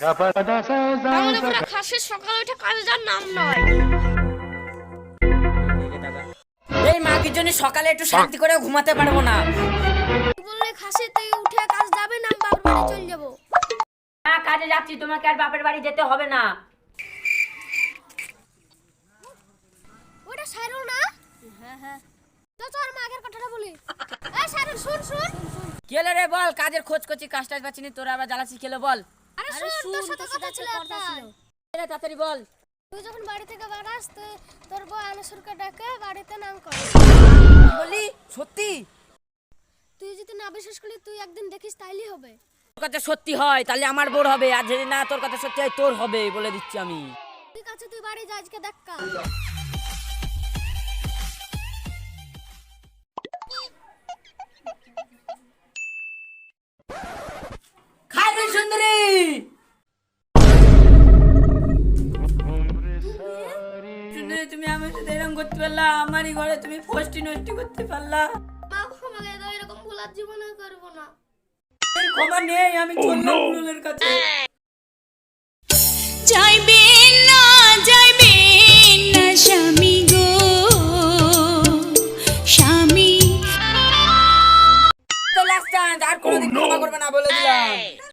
তাহলে পুরো খাসির সকালে উঠে কাজে নাম নয়। এই মাগির জন্য সকালে একটু শান্তি করে ঘুমাতে পারব না। বললে খাসি তুই উঠে কাজ যাবে না বাড়ি চলে যাব। না কাজে যাচ্ছি তোমাকে আর বাপের বাড়ি যেতে হবে না। ওটা না? হ্যাঁ হ্যাঁ তো তোর মা আগের কথাটা বলি। এই শুন শুন। কি হলো রে বল? কাজের খোঁজ করছি কাজ টাজ পাচ্ছি নি তোরা আবার জ্বালাচ্ছি খেলো বল? আরে শুন তোর সাথে কথা ছিল একটা। এরে তাড়াতাড়ি বল। তুই যখন বাড়ি থেকে বাড়াস তুই তোর বউ আনসুরকে ডাকে বাড়িতে নাম কর। কি বললি? সত্যি? তুই যদি না বিশ্বাস করলি তুই একদিন দেখিস তাইলেই হবে। তোর কথা সত্যি হয় তাহলে আমার বোর হবে। আর যদি না তোর কথা সত্যি হয় তোর হবে বলে দিচ্ছি আমি। ঠিক আছে তুই বাড়ি যা আজকে দেখা তুমি আমার সাথে এরকম করতে পারলা আমারই ঘরে তুমি ফষ্টি নষ্টি করতে পারলা। মা এরকম ভুল আর জীবনে না। ক্ষমা নেই আমি oh, কাছে। oh, করবে না বলে